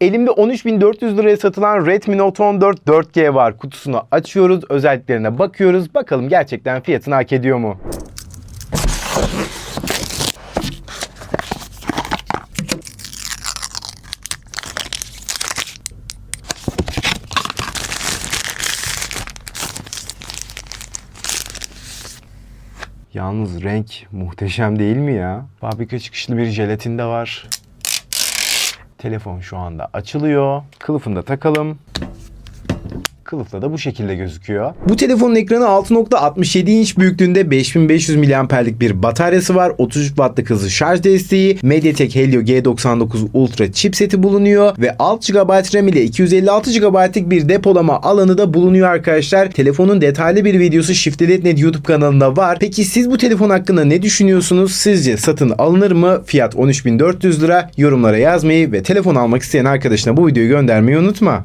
Elimde 13.400 liraya satılan Redmi Note 14 4G var. Kutusunu açıyoruz, özelliklerine bakıyoruz. Bakalım gerçekten fiyatını hak ediyor mu? Yalnız renk muhteşem değil mi ya? Fabrika çıkışlı bir jelatin de var. Telefon şu anda açılıyor. Kılıfını da takalım. Kılıfta da bu şekilde gözüküyor. Bu telefonun ekranı 6.67 inç büyüklüğünde 5500 mAh'lik bir bataryası var. 33 Watt'lık hızlı şarj desteği. MediaTek Helio G99 Ultra chipseti bulunuyor ve 6 GB RAM ile 256 GB'lık bir depolama alanı da bulunuyor arkadaşlar. Telefonun detaylı bir videosu Shiftlet.net YouTube kanalında var. Peki siz bu telefon hakkında ne düşünüyorsunuz? Sizce satın alınır mı? Fiyat 13.400 lira. Yorumlara yazmayı ve telefon almak isteyen arkadaşına bu videoyu göndermeyi unutma.